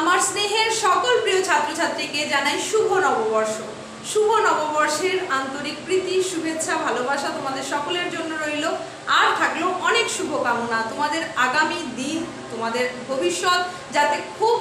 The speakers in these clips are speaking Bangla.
আমার স্নেহের সকল প্রিয় ছাত্রছাত্রীকে জানাই শুভ নববর্ষ। শুভ নববর্ষের আন্তরিক প্রীতি, শুভেচ্ছা, ভালোবাসা তোমাদের সকলের জন্য রইল। আর থাকল অনেক শুভকামনা। তোমাদের আগামী দিন, তোমাদের ভবিষ্যৎ যাতে খুব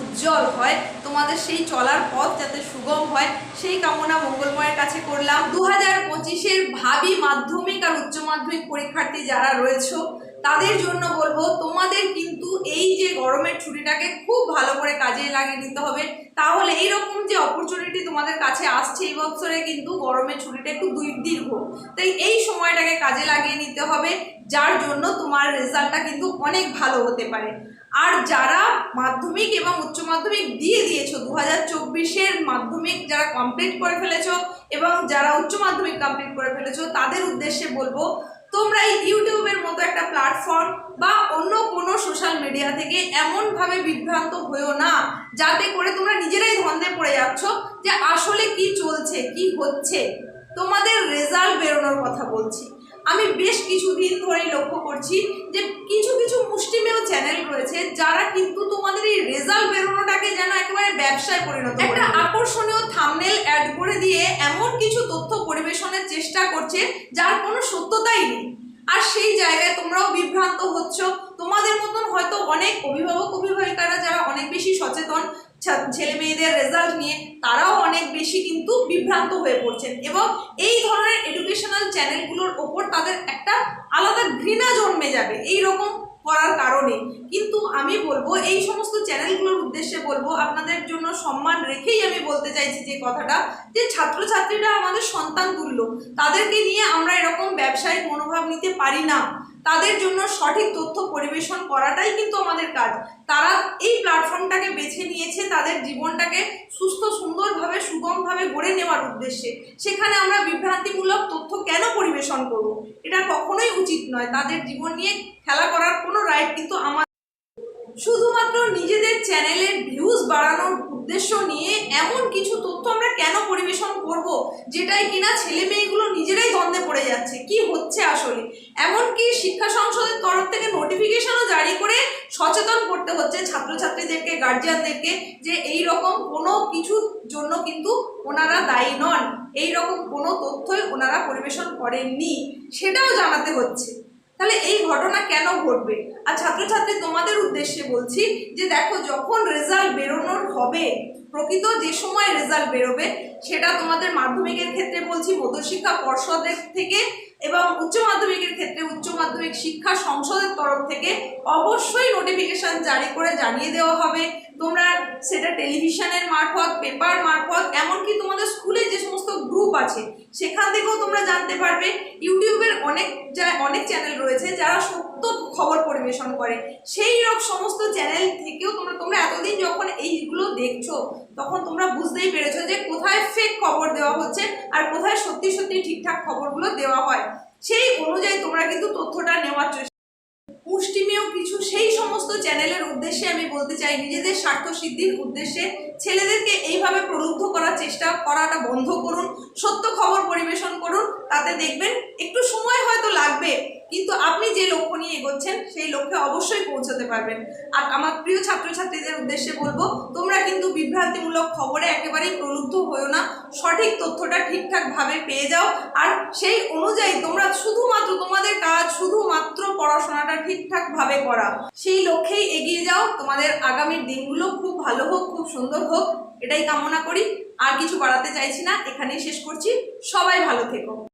উজ্জ্বল হয়, তোমাদের সেই চলার পথ যাতে সুগম হয়, সেই কামনা মঙ্গলময়ের কাছে করলাম। দু হাজার পঁচিশের ভাবি মাধ্যমিক আর উচ্চ মাধ্যমিক পরীক্ষার্থী যারা রয়েছে, তাদের জন্য বলব তোমাদের কিন্তু এই যে গরমের ছুটিটাকে খুব ভালো করে কাজে লাগিয়ে নিতে হবে। তাহলে এইরকম যে অপরচুনিটি তোমাদের কাছে আসছে এই বছরে কিন্তু গরমের ছুটিটা একটু দুই দীর্ঘ। তাই এই সময়টাকে কাজে লাগিয়ে নিতে হবে, যার জন্য তোমার রেজাল্টটা কিন্তু অনেক ভালো হতে পারে। আর যারা মাধ্যমিক এবং উচ্চ মাধ্যমিক দিয়ে দিয়েছ দু হাজার চব্বিশের মাধ্যমিক যারা কমপ্লিট করে ফেলেছো এবং যারা উচ্চ মাধ্যমিক কমপ্লিট করে ফেলেছো, তাদের উদ্দেশ্যে বলব তোমরা এই ইউটিউবের মতো একটা প্ল্যাটফর্ম বা অন্য কোনো সোশ্যাল মিডিয়া থেকে এমনভাবে বিভ্রান্ত হয়েও না যাতে করে তোমরা নিজেরাই ধন্দে পড়ে যাচ্ছ যে আসলে কি চলছে কি হচ্ছে। তোমাদের রেজাল্ট বেরোনোর কথা বলছি। আমি বেশ কিছুদিন ধরেই লক্ষ্য করছি যে কিছু কিছু মুষ্টিমেয় চ্যানেল রয়েছে যারা কিন্তু তোমাদের এই রেজাল্ট বেরোনোটাকে যেন একেবারে ব্যবসায় পরিণত করে একটা থামনেল অ্যাড করে দিয়ে এমন কিছু তথ্য পরিবেশনের চেষ্টা করছে যার কোনো সত্যতাই নেই। আর সেই জায়গায় তোমরাও বিভ্রান্ত হচ্ছ। তোমাদের মতন হয়তো অনেক অভিভাবক, অভিভাবিকারা যারা অনেক বেশি সচেতন ছেলে মেয়েদের রেজাল্ট নিয়ে, তারাও অনেক বেশি কিন্তু বিভ্রান্ত হয়ে পড়ছেন। এবং এই ধরনের এডুকেশনাল চ্যানেলগুলোর ওপর তাদের একটা ঘৃণা জন্মে যাবে এই রকম করার কারণে। কিন্তু আমি বলব, এই সমস্ত চ্যানেলগুলোর উদ্দেশ্যে বলব, আপনাদের জন্য সম্মান রেখেই আমি বলতে চাইছি যে কথাটা, যে ছাত্রছাত্রীরা আমাদের সন্তান তুল্য, তাদেরকে নিয়ে আমরা এরকম ব্যবসায়িক মনোভাব নিতে পারি না। তাদের জন্য সঠিক তথ্য পরিবেশন করাটাই কিন্তু আমাদের কাজ। তারা এই প্ল্যাটফর্মটাকে বেছে নিয়েছে, তাদের জীবনটাকে সুস্থ সুন্দরভাবে সুগমভাবে গড়ে নেওয়ার উদ্দেশ্যে। সেখানে আমরা বিভ্রান্তিমূলক তথ্য কেন পরিবেশন করব? এটা কখনোই উচিত নয়। তাদের জীবন নিয়ে খেলা করার কোনো রাইট কিন্তু আমার শুধুমাত্র নিজেদের চ্যানেলের ভিউজ বাড়ানোর উদ্দেশ্য নিয়ে এমন কিছু তথ্য আমরা কেন পরিবেশন করব, যেটাই কিনা ছেলে মেয়েগুলো নিজেরাই দ্বন্দ্বে পড়ে যাচ্ছে? কি হচ্ছে আসলে? এমনকি শিক্ষা সংসদের তরফ থেকে নোটিফিকেশনও জারি করে সচেতন করতে হচ্ছে ছাত্রছাত্রীদেরকে গার্জিয়ানদেরকে যে এই রকম কোনো কিছুর জন্য কিন্তু ওনারা দায়ী নন। এই রকম কোনো তথ্যই ওনারা পরিবেশন করেননি। সেটাও জানাতে হচ্ছে। তাহলে এই ঘটনা কেন ঘটবে? আর ছাত্রছাত্রী তোমাদের উদ্দেশ্যে বলছি যে দেখো, যখন রেজাল্ট বেরোনোর হবে প্রকৃত যে সময় রেজাল্ট বেরোবে, সেটা তোমাদের মাধ্যমিকের ক্ষেত্রে বলছি, মধ্যশিক্ষা পর্ষদের থেকে এবং উচ্চ মাধ্যমিকের ক্ষেত্রে উচ্চ মাধ্যমিক শিক্ষা সংসদের তরফ থেকে অবশ্যই নোটিফিকেশন জারি করে জানিয়ে দেওয়া হবে। তোমরা সেটা টেলিভিশনের মারফত পেপার মারফত, এমনকি তোমাদের স্কুলে যে সমস্ত গ্রুপ আছে, সেখান থেকেও তোমরা জানতে পারবে। ইউটিউবের অনেক যা- অনেক চ্যানেল রয়েছে যারা সত্য খবর পরিবেশন করে। সেই রকম সমস্ত চ্যানেল থেকেও তোমরা তোমরা এতদিন যখন এইগুলো দেখছ, তখন তোমরা বুঝতেই পেরেছ যে কোথায় ফেক খবর দেওয়া হচ্ছে আর কোথায় সত্যি সত্যি ঠিকঠাক খবরগুলো দেওয়া হয়। সেই অনুযায়ী তোমরা কিন্তু তথ্যটা নেওয়ার চেষ্টা মুষ্টিমেয় কিছু সেই সমস্ত চ্যানেলের উদ্দেশ্যে আমি বলতে চাই, নিজেদের স্বার্থ সিদ্ধির উদ্দেশ্যে ছেলেদেরকে এইভাবে প্রলুব্ধ করার চেষ্টা করাটা বন্ধ করুন, সত্য খবর পরিবেশন করুন, তাতে দেখবেন একটু সময় হয়তো লাগবে। কিন্তু আপনি যে লক্ষ্য নিয়ে এগোচ্ছেন, সেই লক্ষ্যে অবশ্যই পৌঁছতে পারবেন। আর আমার প্রিয় ছাত্রছাত্রীদের উদ্দেশ্যে বলব, তোমরা কিন্তু বিভ্রান্তিমূলক খবরে একেবারেই প্রলুব্ধ হয়েও না। সঠিক তথ্যটা ঠিকঠাকভাবে পেয়ে যাও। আর সেই অনুযায়ী তোমরা শুধুমাত্র তোমাদের কাজ শুধুমাত্র পড়াশোনাটা ঠিকঠাকভাবে করা সেই লক্ষ্যেই এগিয়ে যাও। তোমাদের আগামীর দিনগুলো খুব ভালো হোক, খুব সুন্দর হোক। এটাই কামনা করি। আর কিছু বাড়াতে চাইছি না। এখানেই শেষ করছি। সবাই ভালো থেকো।